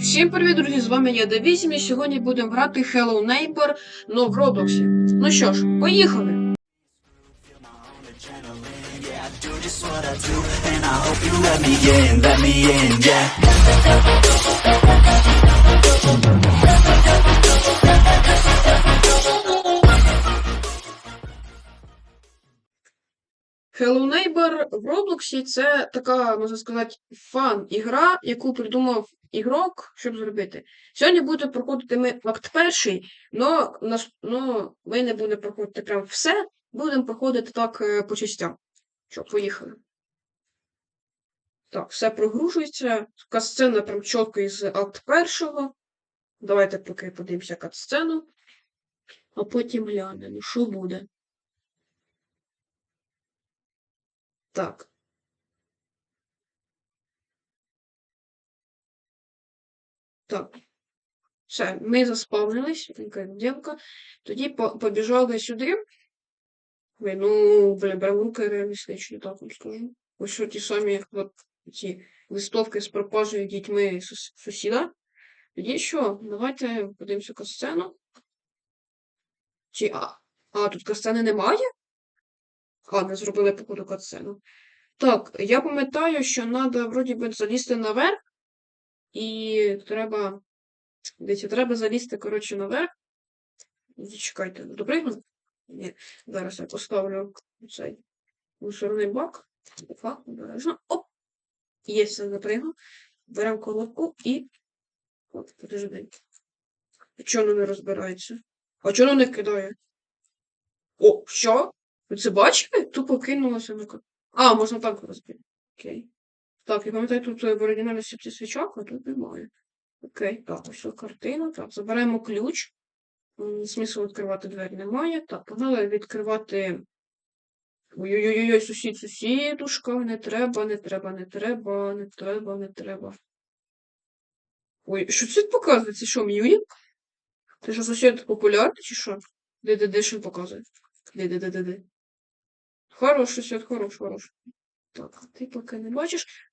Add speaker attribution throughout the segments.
Speaker 1: Всім привіт, друзі! З вами я Девісім, і сьогодні будемо грати Hello Neighbor, но в Роблоксі. Ну що ж, поїхали! Hello Neighbor в Роблоксі це така, можна сказати, фан-ігра, яку придумав ігрок, щоб зробити. Сьогодні буде проходити ми акт перший, но, но ми не будемо проходити прям все, будемо проходити так е, по частям. Що, поїхали. Так, все прогружується. Катсцена прям чітко із акт першого. Давайте поки подивимося катсцену, а потім глянемо, що буде. Так. Так. Все, ми заспавнились, така ділка. Тоді побіжали сюди. Ой, ну, руки реалістичні, так вам скажу. Ось ті самі от, ці листовки з пропажею дітьми сус- сусіда. Тоді що? Давайте подивимося касцену. Чи а, а тут касцени немає? А, не зробили походу катсцену. Так, я пам'ятаю, що треба вроді би залізти наверх, і треба. Дивіться, треба залізти, коротше, наверх. Зачекайте, допригну? Ні, зараз я поставлю цей мусорний бак. Опа, обережно. Оп! Є все запригну. Беремо коробку і. От, подожди. А чого воно не розбирається? А чого воно не кидає? О, що? Ви це бачите? Тупо кинулося на А, можна так розбити. Окей. Так, я пам'ятаю, тут е, в оригінальності ці свічок, а тут немає. Окей, так, ось картина. Так, заберемо ключ. М, Смисл відкривати двері немає. Так, погнали відкривати. Ой-ой-ой, сусід, сусідушка, не треба, не треба, не треба, не треба, не треба. Ой, що це показує? Це що, Мьюїк? Ти що, сусід популярний чи що? Де, де, де, що показує? Де, де, де, де, де? Хорош, сусід, хорош, хорош. Так, ти поки не бачиш.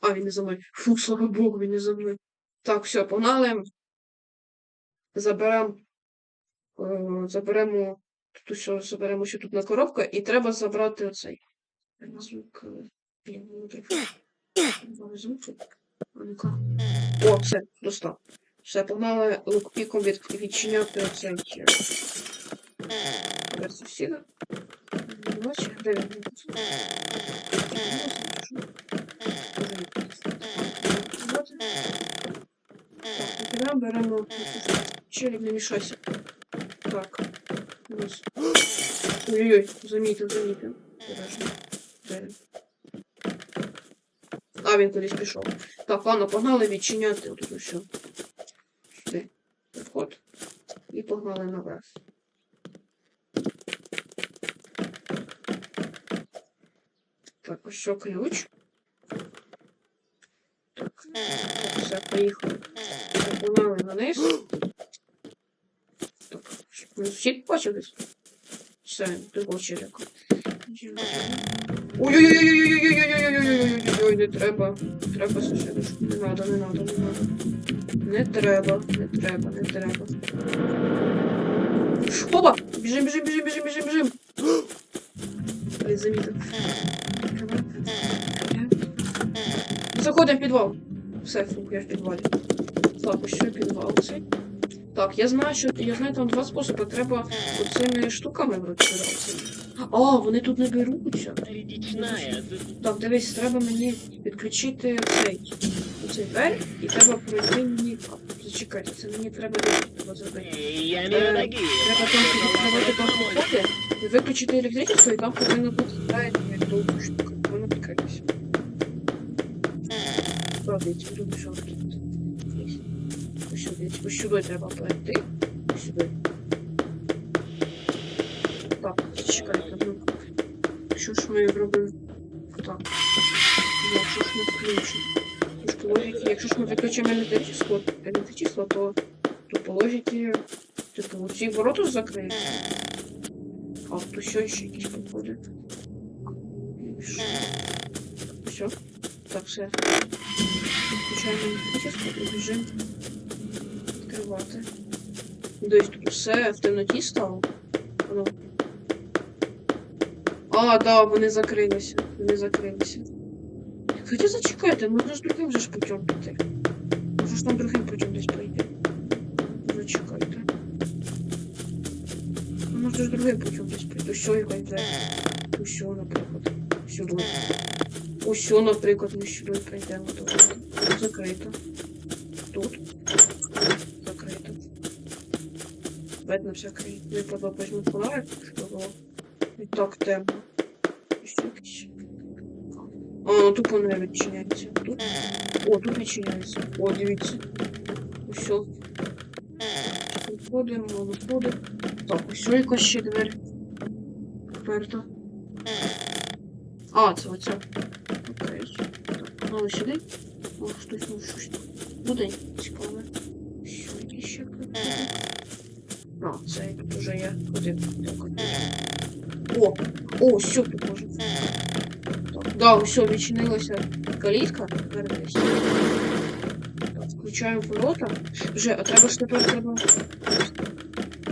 Speaker 1: А, він не за мною. Фу, слава Богу, він не за мною. Так, все, погнали. Заберемо. Е, заберемо. Тут все, заберемо ще тут на коробка, і треба забрати оцей. Е, ну. О, все, достав. Все, погнали лукпіком від, відчиняти оцей. е, сусіда. Бачиш, де він? Вот. Так, беремо. Челік, не мішайся. Так. Ось. Ой-ой-ой, замітив, замітив. А, він кудись пішов. Так, ладно, погнали відчиняти отут все. Сюди. Вход. І погнали наверх. Так, ось що ключ. Так, все, поїхали. Погнали. Так, ми всі бачились. Все, другого челика. Ой-ой-ой-ой-ой-ой-ой-ой-ой-ой-ой-ой-ой, не треба. Треба сусідушку. Не надо, не надо, не надо. Не треба, не треба, не треба. Опа! Біжим, біжим, біжим, біжим, біжим, біжим. Ой, замітив. Заходимо в підвал. Все, фух, я в підвалі. Так, що підвал цей. Так, я знаю, що я знаю там два способи. Треба оцими штуками розбиратися. А, вони тут не беруться. Так, дивись, треба мені підключити цей цей двері, і треба пройти мені. Зачекайте, це мені треба зробити. Е. Треба там відкривати там входи, виключити електричество, і там повинно бути як довго штука. Воно відкритися. Правда, я тут що тут. Сюди, ось сюди треба пройти. Сюди. Так, чекайте, ну. Що ж ми робимо? Так. Ну, що ж ми включимо? Трошки логіки. Якщо ж ми виключимо електричество, електричество, то, то по логіці, типу, ці ворота закриються. А, то що ще якісь походи? Все. Так, все. Включаємо включаємо електричество і біжимо відкривати. Десь тут все в темноті стало. Воно. А, да, вони закрилися. Вони закрилися. Хоча зачекайте, можна ж другим же ж путем піти. Може ж там другим путем десь пройти. Зачекайте. Можна ж другим путем десь пройти. Ось якось двері. Ось, наприклад. Сюди. Ось, наприклад, ми сюди прийдемо. Добре. Закрито. Тут. Закрито. Видно всякий. Не подобається було. І так темно. А, ну тупо не відчиняється. Тут. О, тут відчиняється. О, дивіться. Ось. Виходимо, виходимо. Так, ось якась ще двері. Вперта. А, це оця. Окей. Так, ну сюди. О, хтось ну щось там. Буде цікаве. Що якісь ще приколи? А, це тут уже Так. О, о, все похоже. Так, да, все, відчинилася. Тепер. Так, включаємо. Вже, а треба ж тепер треба.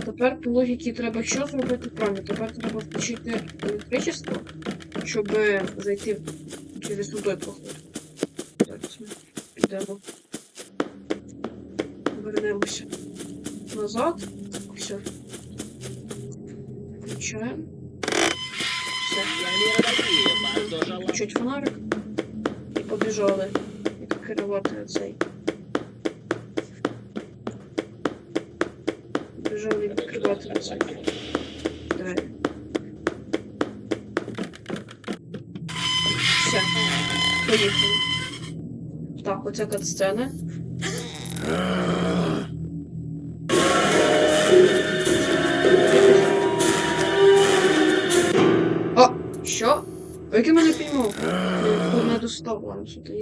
Speaker 1: Тепер по логіці треба що зробити правильно? Тепер треба включити електричество, щоб зайти через той проход. Ми підемо. Назад. Все. Все. Включать фонарик. І побіжали. Відкривати цей. Побіжали відкривати цей. Двері. Все. Поїхали. Так, оця катсцена. Що? Який мене піймав? Тут не достав, ладно, що ти є.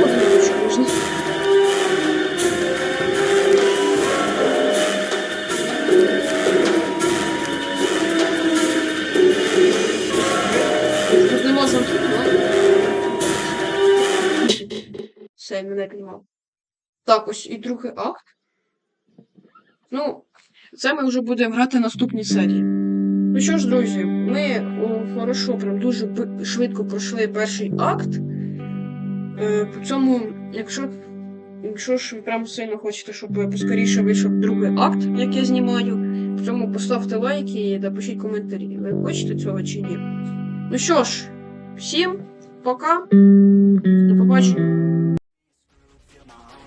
Speaker 1: От не що можна. Тут не можна тут. Все, мене піймав. Так, ось і другий акт. Ну, це ми вже будемо грати наступні серії. Ну що ж, друзі, ми о, хорошо, прям дуже швидко пройшли перший акт. Е, по цьому, якщо, якщо ж ви прям сильно хочете, щоб поскоріше вийшов другий акт, як я знімаю, по цьому поставте лайки і напишіть коментарі. Ви хочете цього чи ні? Ну що ж, всім пока. До побачення.